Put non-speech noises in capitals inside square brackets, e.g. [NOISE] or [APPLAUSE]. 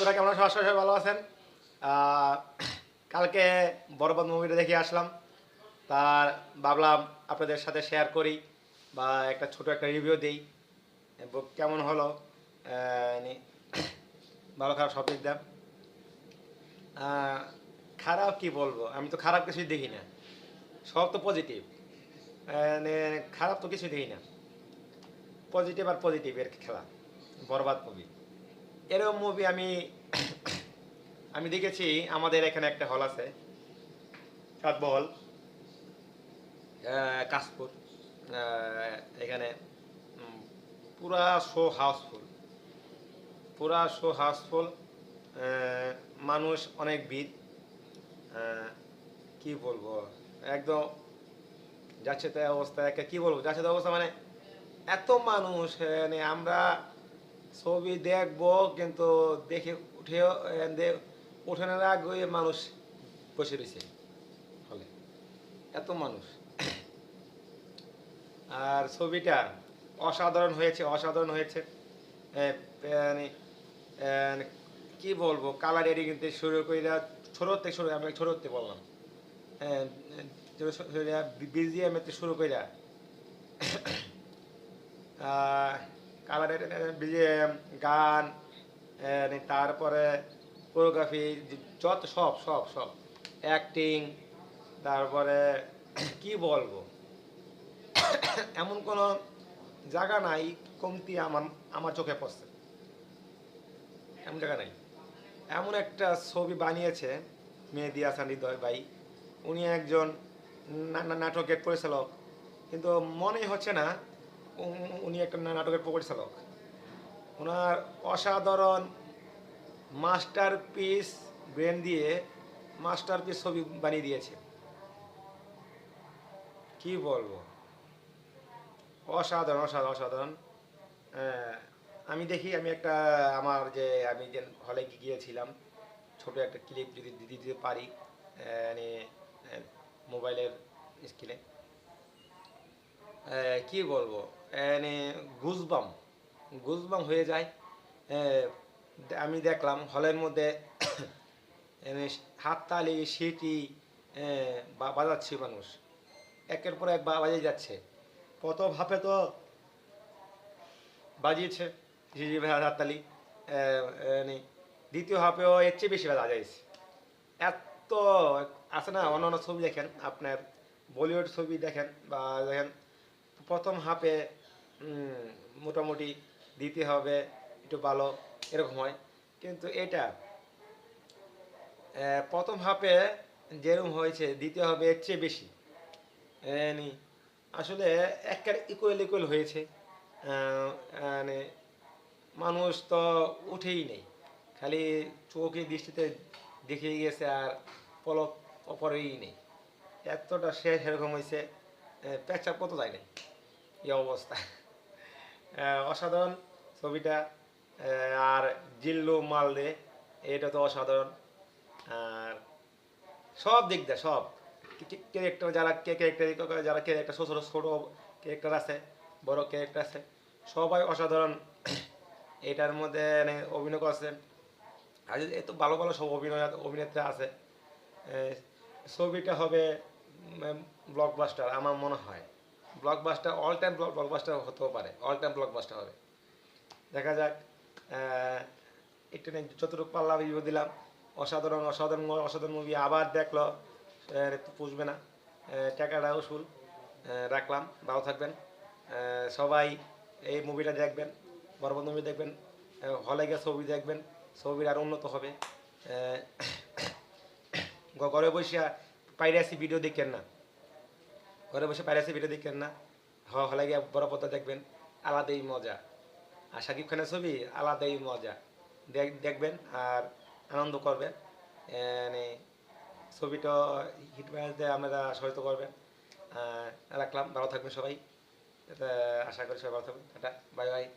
বন্ধুরা, কেমন আশা করি ভালো আছেন। কালকে বরবাদ মুভিটা দেখে আসলাম। তার ভাবলাম আপনাদের সাথে শেয়ার করি বা একটা ছোট একটা রিভিউ দিই। কেমন হলো? ভালো, খারাপ সব দিক খারাপ কি বলব? আমি তো খারাপ কিছুই দেখি না। সব তো পজিটিভ মানে খারাপ তো কিছুই দেখি না। পজিটিভ আর পজিটিভ এর খেলা। বরবাদ মুভি এরকম মুভি আমি আমি দেখেছি আমাদের এখানে একটা হল আছে সাতবহল। আহ, কাশপুর এখানে পুরা শো হাউসফুল পুরা শো হাউসফুল মানুষ অনেক ভিড়। কি বলব? একদম যাচ্ছে তাই অবস্থা একটা কি বলব? যাচ্ছে অবস্থা মানে এত মানুষ মানে আমরা ছবি দেখব কিন্তু দেখে দে- উঠানোর আগে মানুষ বসে রয়েছে হলে। এত মানুষ। আর ছবিটা অসাধারণ হয়েছে অসাধারণ হয়েছে। এ, মানে কি বলব কালার এডিটিং থেকে শুরু করে ছোটো থেকে শুরু আমি ছোটো থেকে বললাম। হ্যাঁ বিজিএম শুরু করে গান তারপরে কোরিওগ্রাফি যত সব সব সব। অ্যাক্টিং তারপরে [CLEARS THROAT] কি বলব? [CLEARS THROAT] এমন কোনো জায়গা নাই, কমতি আমার আমার চোখে পড়ছে। এমন জায়গা নাই। এমন একটা ছবি বানিয়েছে মেহেদি হাসান হৃদয় ভাই। উনি একজন নাটকের পরিচালক। কিন্তু মনে হচ্ছে না উনি একটা নাটকের পরিচালক ওনার অসাধারণ মাস্টার পিস ব্রেন দিয়ে মাস্টার পিস ছবি বানিয়ে দিয়েছে। কি বলব? অসাধারণ অসাধারণ অসাধারণ। আমি দেখি, আমি একটা, আমার যে, আমি যে হলে গিয়েছিলাম, ছোট একটা ক্লিপ যদি দিতে পারি মানে মোবাইলের স্ক্রিনে। কি বলব? মানে গুজবাম গুজবাম হয়ে যায়। আমি দেখলাম হলের মধ্যে [COUGHS] হাততালি সিটি বাজাচ্ছে মানুষ। একের পর এক বাজিয়ে যাচ্ছে। প্রথম হাফে তো বাজিয়েছে ঝিঝি হাততালি দ্বিতীয় হাফেও এর চেয়ে বেশি বাজাইছে এত আছে না অন্য অন্য ছবি দেখেন, আপনার বলিউড ছবি দেখেন বা দেখেন প্রথম হাফে মোটামুটি দিতে হবে, একটু ভালো, এরকম হয়। কিন্তু এটা প্রথম হাফে যেরকম হয়েছে দ্বিতীয় হবে এর চেয়ে বেশি। আসলে একটা ইকুয়াল ইকুয়াল হয়েছে। মানে মানুষ তো উঠেই নেই। খালি চোখে দৃষ্টিতে দেখে গেছে আর পলক অপরেই নেই। এতটা সে সেরকম হয়েছে পেঁচা কত যায় নাই। এই অবস্থা। অসাধারণ ছবিটা। আর জিল্লু মালদে, এটা তো অসাধারণ। আর সব দিক সব। ক্যারেক্টার যারা, কে ক্যারেক্টার যারা ক্যারেক্টার ছোট ছোট, ছোটো ক্যারেক্টার আছে, বড় ক্যারেক্টার আছে, সবাই অসাধারণ। এটার মধ্যে অভিনয় করছেন আর এত ভালো ভালো সব অভিনয় অভিনেত্রী আছে ছবিটা হবে ব্লকবাস্টার আমার মনে হয়। ব্লকবাস্টার অল টাইম ব্লকবাস্টার হতেও পারে অল টাইম ব্লকবাস্টার হবে। দেখা যাক একটু যতটুকু পারলাম রিভিউ দিলাম। অসাধারণ অসাধারণ অসাধারণ মুভি আবার দেখল পুষবে না। টাকাটা উসুল রাখলাম, ভালো থাকবেন। সবাই এই মুভিটা দেখবেন, বরবাদ মুভি দেখবেন হলে গিয়ে ছবি দেখবেন, ছবির আর উন্নত হবে। [COUGHS] ঘরে বসে পাইরাসি ভিডিও দেখেন না। ঘরে বসে পাইরাসি ভিডিও দেখেন না। হ- হলে গিয়ে বড় পর্দা দেখবেন, আলাদাই মজা। আর সাকিব খানের ছবি আলাদাই মজা। দেখ- দেখবেন আর আনন্দ করবেন। মানে ছবিটা হিট ম্যাচতে আপনারা সহায়তা করবেন। রাখলাম, ভালো থাকবেন সবাই। আশা করি সবাই ভালো থাকবেন। Tata, bye bye.